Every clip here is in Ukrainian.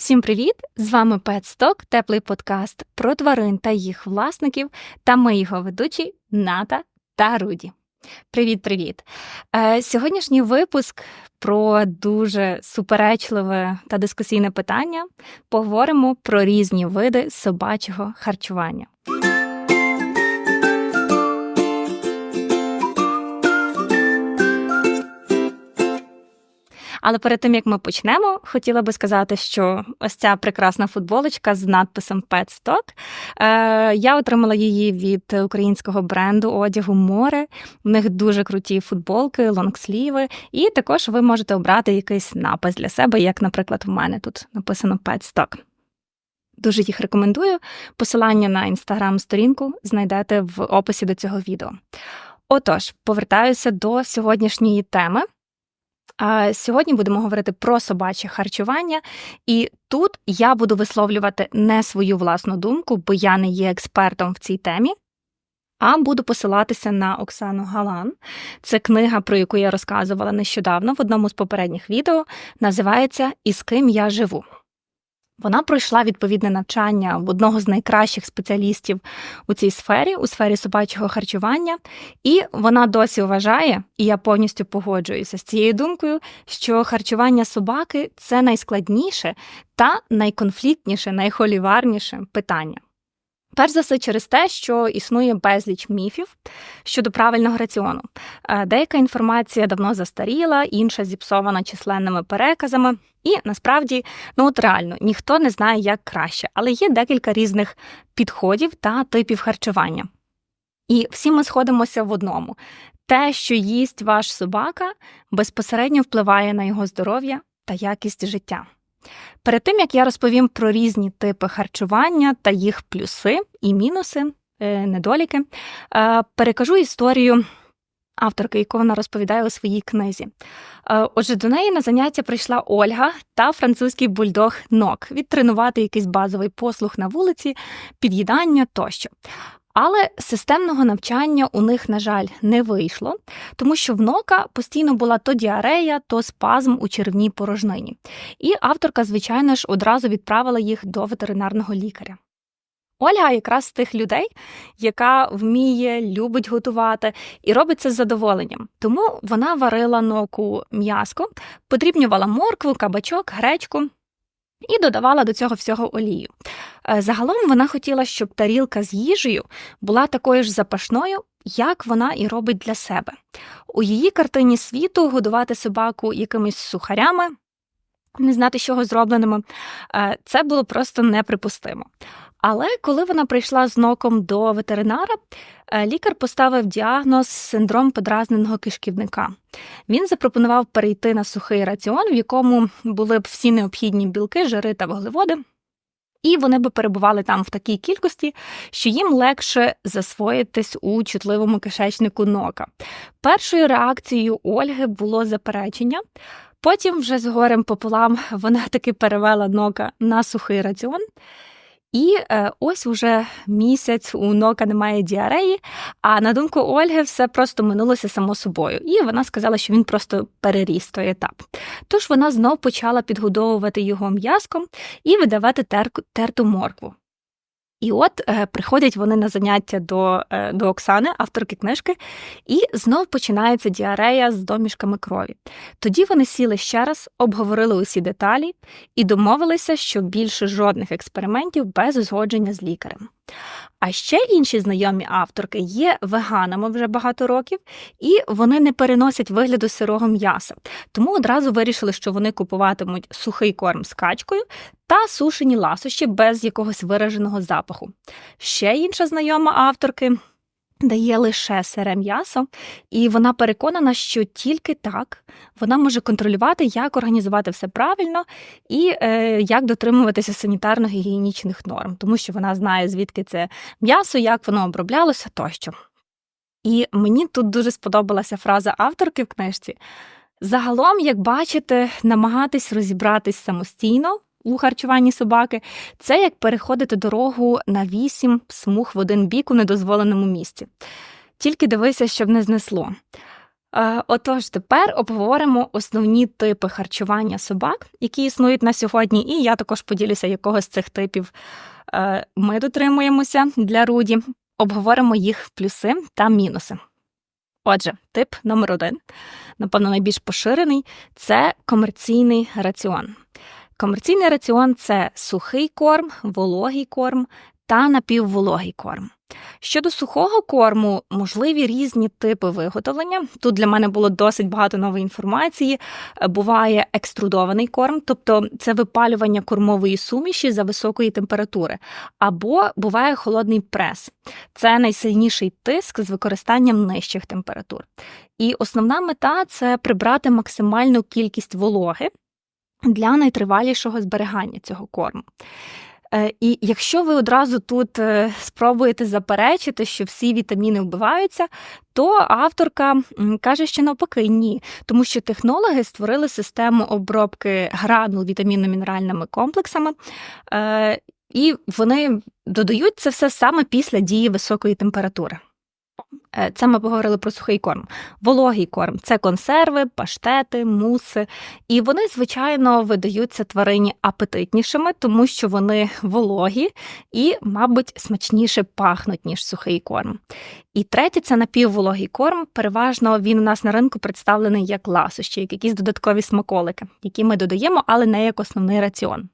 Всім привіт! З вами Петсток, теплий подкаст про тварин та їх власників, та ми його ведучі Ната та Руді. Привіт-привіт! Е, Сьогоднішній випуск про дуже суперечливе та дискусійне питання. Поговоримо про різні види собачого харчування. Але перед тим як ми почнемо, хотіла би сказати, що ось ця прекрасна футболочка з надписом Pet Stock, е, Я отримала її від українського бренду одягу море. У них дуже круті футболки, лонгсліви, і також ви можете обрати якийсь напис для себе, як, наприклад, в мене тут написано Pet Stock. Дуже їх рекомендую. Посилання на інстаграм-сторінку знайдете в описі до цього відео. Отож, повертаюся до сьогоднішньої теми. Сьогодні будемо говорити про собаче харчування, і тут я буду висловлювати не свою власну думку, бо я не є експертом в цій темі. А буду посилатися на Оксану Галан. Це книга, про яку я розказувала нещодавно в одному з попередніх відео. Називається І з ким я живу. Вона пройшла відповідне навчання в одного з найкращих спеціалістів у цій сфері, у сфері собачого харчування, і вона досі вважає, і я повністю погоджуюся з цією думкою, що харчування собаки це найскладніше та найконфліктніше, найхоліварніше питання. Перш за все, через те, що існує безліч міфів щодо правильного раціону. Е, деяка інформація давно застаріла, інша зіпсована численними переказами. І насправді, ну от реально, ніхто не знає, як краще, але є декілька різних підходів та типів харчування. І всі ми сходимося в одному: те, що їсть ваш собака, безпосередньо впливає на його здоров'я та якість життя. Перед тим як я розповім про різні типи харчування та їх плюси і мінуси, е, недоліки, е, перекажу історію авторки, яку вона розповідає у своїй книзі. Е, отже, до неї на заняття прийшла Ольга та французький бульдог Нок відтренувати якийсь базовий послуг на вулиці, під'їдання тощо. Але системного навчання у них, на жаль, не вийшло, тому що в нока постійно була то діарея, то спазм у червній порожнині. І авторка, звичайно ж, одразу відправила їх до ветеринарного лікаря. Ольга якраз з тих людей, яка вміє, любить готувати і робить це з задоволенням. Тому вона варила ноку м'яско, подрібнювала моркву, кабачок, гречку і додавала до цього всього олію. Е, загалом вона хотіла, щоб тарілка з їжею була такою ж запашною, як вона і робить для себе. У її картині світу годувати собаку якимись сухарями. Не знати, з чого зробленими, е, це було просто неприпустимо. Але коли вона прийшла з ноком до ветеринара, е, лікар поставив діагноз синдром подразненого кишківника. Він запропонував перейти на сухий раціон, в якому були б всі необхідні білки, жири та вуглеводи. І вони би перебували там в такій кількості, що їм легше засвоїтись у чутливому кишечнику нока. Першою реакцією Ольги було заперечення. Потім, вже з горем пополам, вона таки перевела нока на сухий раціон. І е, ось уже місяць у Нока немає діареї. А на думку Ольги, все просто минулося само собою. І вона сказала, що він просто переріс той етап. Тож вона знов почала підгодовувати його м'язком і видавати тер... терту моркву. І от е, приходять вони на заняття до е, до Оксани, авторки книжки, і знов починається діарея з домішками крові. Тоді вони сіли ще раз, обговорили усі деталі і домовилися, що більше жодних експериментів без узгодження з лікарем. А ще інші знайомі авторки є веганами вже багато років, і вони не переносять вигляду сирого м'яса. Тому одразу вирішили, що вони купуватимуть сухий корм з качкою та сушені ласощі без якогось вираженого запаху. Ще інша знайома авторки дає лише сире м'ясо, і вона переконана, що тільки так вона може контролювати, як організувати все правильно і е, як дотримуватися санітарно-гігієнічних норм, тому що вона знає, звідки це м'ясо, як воно оброблялося тощо. І мені тут дуже сподобалася фраза авторки в книжці. Загалом, як бачите, намагатись розібратись самостійно у харчуванні собаки, це як переходити дорогу на вісім смуг в один бік у недозволеному місці. Тільки дивися, щоб не знесло. Е, Отож, тепер обговоримо основні типи харчування собак, які існують на сьогодні, і я також поділюся, якого з цих типів е, ми дотримуємося для Руді. Обговоримо їх плюси та мінуси. Отже, тип номер один, напевно, найбільш поширений це комерційний раціон. Комерційний раціон це сухий корм, вологий корм та напіввологий корм. Щодо сухого корму, можливі різні типи виготовлення. Тут для мене було досить багато нової інформації. Буває екструдований корм, тобто це випалювання кормової суміші за високої температури, або буває холодний прес. Це найсильніший тиск з використанням нижчих температур. І основна мета це прибрати максимальну кількість вологи для найтривалішого зберігання цього корму. Е, І якщо ви одразу тут е, спробуєте заперечити, що всі вітаміни вбиваються, то авторка каже, що навпаки ні, тому що технологи створили систему обробки гранул вітамінно-мінеральними комплексами, е, і вони додають це все саме після дії високої температури. Е, Це ми поговорили про сухий корм. Вологий корм це консерви, паштети, муси. І вони, звичайно, видаються тварині апетитнішими, тому що вони вологі і, мабуть, смачніше пахнуть, ніж сухий корм. І третє це напіввологий корм. Переважно він у нас на ринку представлений як ласощі, як якісь додаткові смаколики, які ми додаємо, але не як основний раціон.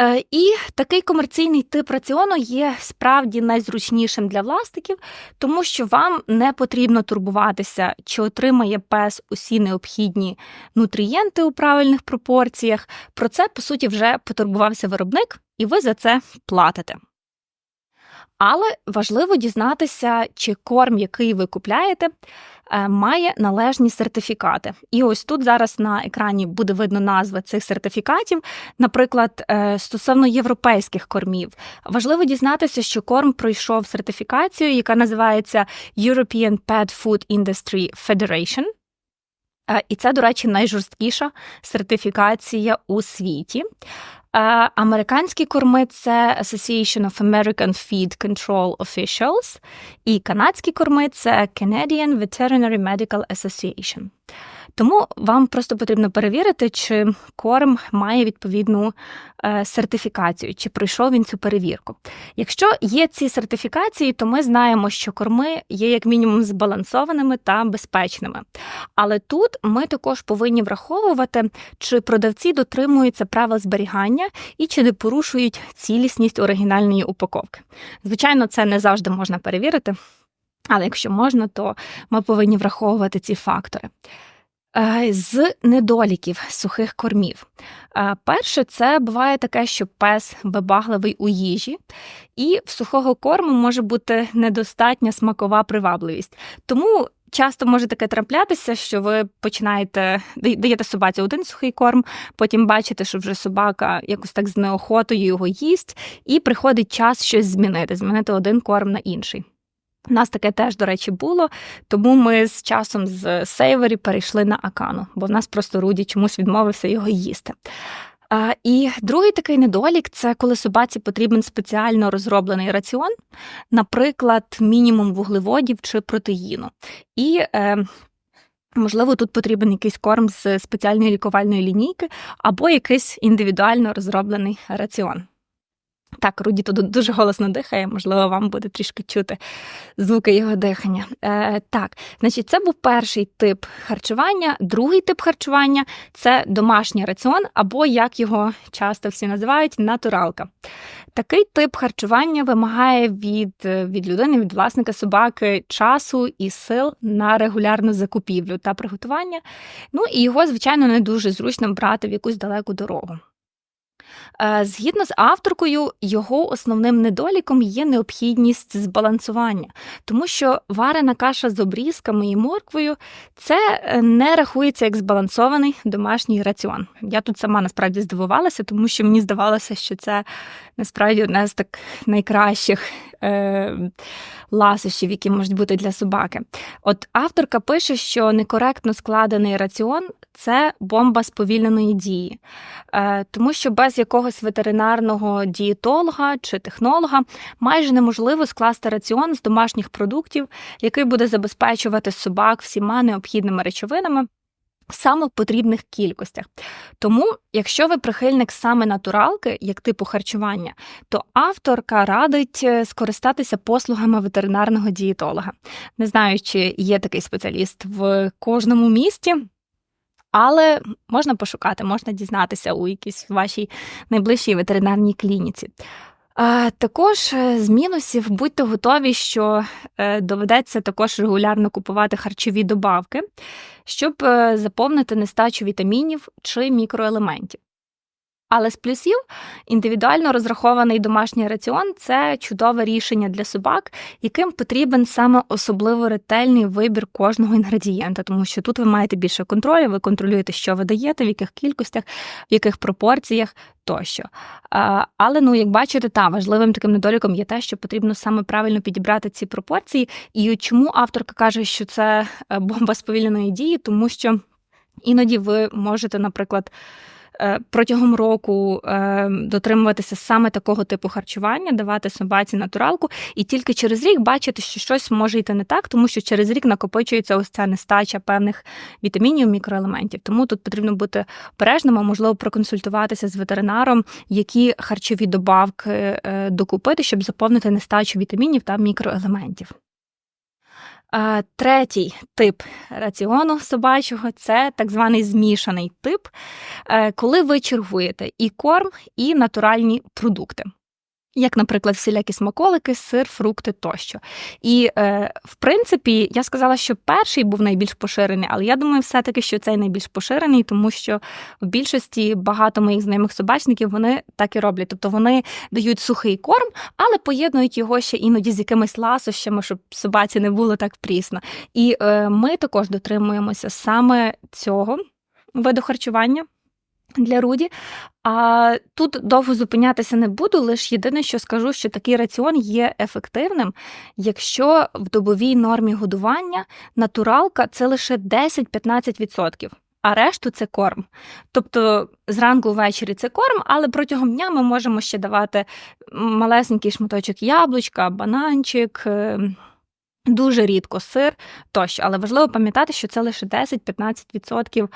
Е, І такий комерційний тип раціону є справді найзручнішим для власників, тому що вам не потрібно турбуватися, чи отримає пес усі необхідні нутрієнти у правильних пропорціях. Про це, по суті, вже потурбувався виробник, і ви за це платите. Але важливо дізнатися, чи корм, який ви купляєте, е, має належні сертифікати. І ось тут зараз на екрані буде видно назви цих сертифікатів. Наприклад, е, стосовно європейських кормів, важливо дізнатися, що корм пройшов сертифікацію, яка називається European Pet Food Industry Federation. Е, І це, до речі, найжорсткіша сертифікація у світі. Е, Американські корми це Association of American Feed Control Officials, і канадські корми це Canadian Veterinary Medical Association. Тому вам просто потрібно перевірити, чи корм має відповідну е, сертифікацію, чи пройшов він цю перевірку. Якщо є ці сертифікації, то ми знаємо, що корми є як мінімум збалансованими та безпечними. Але тут ми також повинні враховувати, чи продавці дотримуються правил зберігання і чи не порушують цілісність оригінальної упаковки. Звичайно, це не завжди можна перевірити, але якщо можна, то ми повинні враховувати ці фактори. Е, З недоліків сухих кормів. Е, Перше, це буває таке, що пес вибагливий у їжі, і в сухого корму може бути недостатня смакова привабливість. Тому часто може таке траплятися, що ви починаєте даєте собаці один сухий корм, потім бачите, що вже собака якось так з неохотою його їсть, і приходить час щось змінити, змінити один корм на інший. У нас таке теж, до речі, було, тому ми з часом з Сейвері перейшли на Акану, бо в нас просто Руді чомусь відмовився його їсти. А, і другий такий недолік це коли собаці потрібен спеціально розроблений раціон, наприклад, мінімум вуглеводів чи протеїну. І е, Можливо, тут потрібен якийсь корм з спеціальної лікувальної лінійки або якийсь індивідуально розроблений раціон. Так, Руді тут дуже голосно дихає, можливо, вам буде трішки чути звуки його дихання. Е, так, значить, це був перший тип харчування. Другий тип харчування це домашній раціон, або як його часто всі називають, натуралка. Такий тип харчування вимагає від, від людини, від власника собаки часу і сил на регулярну закупівлю та приготування. Ну і його, звичайно, не дуже зручно брати в якусь далеку дорогу. Е, Згідно з авторкою, його основним недоліком є необхідність збалансування, тому що варена каша з обрізками і морквою це е, не рахується як збалансований домашній раціон. Я тут сама насправді здивувалася, тому що мені здавалося, що це насправді одне з так найкращих е, ласощів, які можуть бути для собаки. От авторка пише, що некоректно складений раціон це бомба сповільненої дії, е, тому що без якогось ветеринарного дієтолога чи технолога майже неможливо скласти раціон з домашніх продуктів, який буде забезпечувати собак всіма необхідними речовинами. Саме в потрібних кількостях. Тому, якщо ви прихильник саме натуралки, як типу харчування, то авторка радить е, скористатися послугами ветеринарного дієтолога. Не знаю, чи є такий спеціаліст в кожному місті. Але можна пошукати, можна дізнатися у якійсь вашій найближчій ветеринарній клініці. Також е, з мінусів будьте готові, що е, доведеться також регулярно купувати харчові добавки, щоб е, заповнити нестачу вітамінів чи мікроелементів. Але з плюсів індивідуально розрахований домашній раціон це чудове рішення для собак, яким потрібен саме особливо ретельний вибір кожного інгредієнта, тому що тут ви маєте більше контролю, ви контролюєте, що ви даєте, в яких кількостях, в яких пропорціях тощо. Але ну, як бачите, та важливим таким недоліком є те, що потрібно саме правильно підібрати ці пропорції. І чому авторка каже, що це е, бомба сповільненої дії, тому що іноді ви можете, наприклад. Е, протягом року е, дотримуватися саме такого типу харчування, давати собаці натуралку, і тільки через рік бачити, що щось може йти не так, тому що через рік накопичується ось ця нестача певних вітамінів, мікроелементів. Тому тут потрібно бути обережним, а можливо проконсультуватися з ветеринаром, які харчові добавки е, докупити, щоб заповнити нестачу вітамінів та мікроелементів. Третій тип раціону собачого це так званий змішаний тип, е, коли ви чергуєте і корм, і натуральні продукти як, наприклад, всілякі смаколики, сир, фрукти тощо. І, е, в принципі, я сказала, що перший був найбільш поширений, але я думаю, все-таки, що цей найбільш поширений, тому що в більшості багато моїх знайомих собачників вони так і роблять. Тобто вони дають сухий корм, але поєднують його ще іноді з якимись ласощами, щоб собаці не було так прісно. І е, ми також дотримуємося саме цього виду харчування для Руді. А тут довго зупинятися не буду, лише єдине, що скажу, що такий раціон є ефективним, якщо в добовій нормі годування натуралка це лише 10-15%. А решту це корм. Тобто зранку ввечері це корм, але протягом дня ми можемо ще давати малесенький шматочок яблучка, бананчик, е, дуже рідко сир тощо. Але важливо пам'ятати, що це лише 10-15% Е,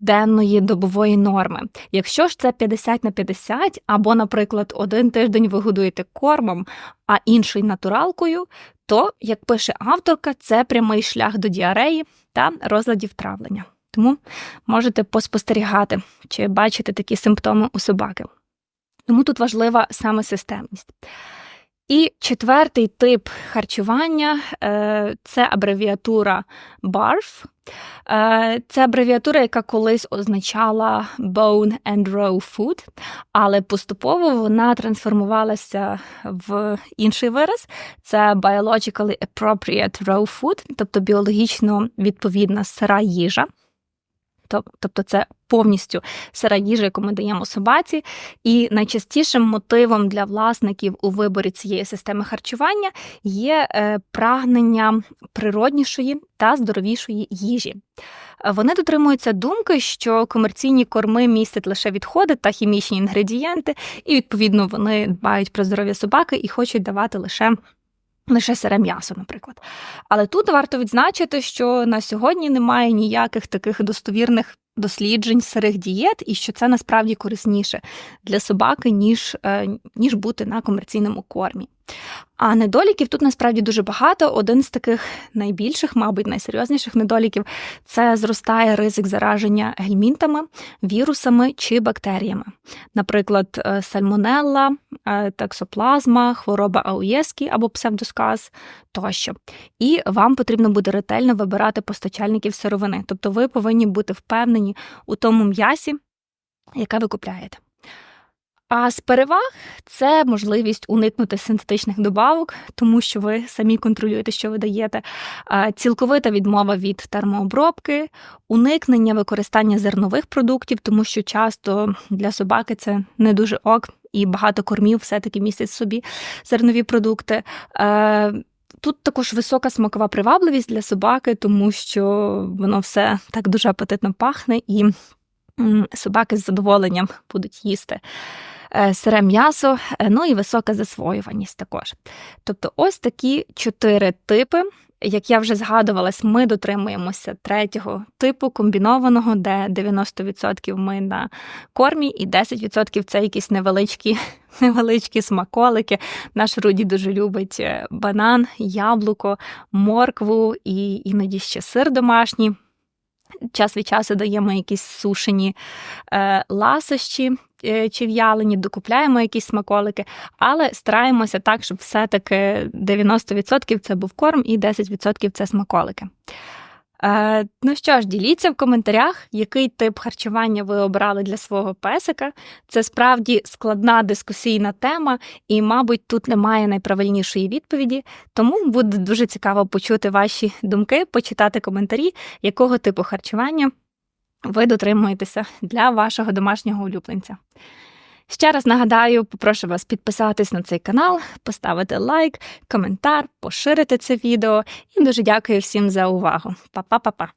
денної добової норми. Якщо ж це 50 на 50, або, наприклад, один тиждень ви годуєте кормом, а інший натуралкою, то, як пише авторка, це прямий шлях до діареї та розладів травлення. Тому можете поспостерігати чи бачити такі симптоми у собаки. Тому тут важлива саме системність. І четвертий тип харчування е, це абревіатура BARF. Це абревіатура, яка колись означала Bone and Raw Food, але поступово вона трансформувалася в інший вираз. Це Biologically Appropriate Raw Food, тобто біологічно відповідна сира їжа тобто це повністю сира їжа, яку ми даємо собаці. І найчастішим мотивом для власників у виборі цієї системи харчування є е, прагнення природнішої та здоровішої їжі. Вони дотримуються думки, що комерційні корми містять лише відходи та хімічні інгредієнти, і відповідно вони дбають про здоров'я собаки і хочуть давати лише. Лише сире м'ясо, наприклад. Але тут варто відзначити, що на сьогодні немає ніяких таких достовірних досліджень сирих дієт, і що це насправді корисніше для собаки, ніж, е, ніж бути на комерційному кормі. А недоліків тут насправді дуже багато. Один з таких найбільших, мабуть, найсерйозніших недоліків це зростає ризик зараження гельмінтами, вірусами чи бактеріями, наприклад, е, сальмонелла, е, таксоплазма, хвороба ауєскі або псевдосказ тощо. І вам потрібно буде ретельно вибирати постачальників сировини, тобто ви повинні бути впевнені у тому м'ясі, яке ви купляєте. А з переваг це можливість уникнути синтетичних добавок, тому що ви самі контролюєте, що ви даєте, цілковита відмова від термообробки, уникнення використання зернових продуктів, тому що часто для собаки це не дуже ок, і багато кормів все-таки містять собі зернові продукти. Тут також висока смакова привабливість для собаки, тому що воно все так дуже апетитно пахне і. Собаки з задоволенням будуть їсти е, сире м'ясо, е, ну і висока засвоюваність також. Тобто, ось такі чотири типи. Як я вже згадувалась, ми дотримуємося третього типу комбінованого, де 90% ми на кормі, і 10% це якісь невеличкі, невеличкі смаколики. Наш Руді дуже любить е, банан, яблуко, моркву і іноді ще сир домашній. Час від часу даємо якісь сушені е, ласощі е, чи в'ялені, докупляємо якісь смаколики, але стараємося так, щоб все-таки 90% це був корм і 10% це смаколики. Е, ну що ж, діліться в коментарях, який тип харчування ви обрали для свого песика. Це справді складна дискусійна тема, і, мабуть, тут немає найправильнішої відповіді. Тому буде дуже цікаво почути ваші думки, почитати коментарі, якого типу харчування ви дотримуєтеся для вашого домашнього улюбленця. Ще раз нагадаю, попрошу вас підписатись на цей канал, поставити лайк, коментар, поширити це відео і дуже дякую всім за увагу. Па-па-па-па!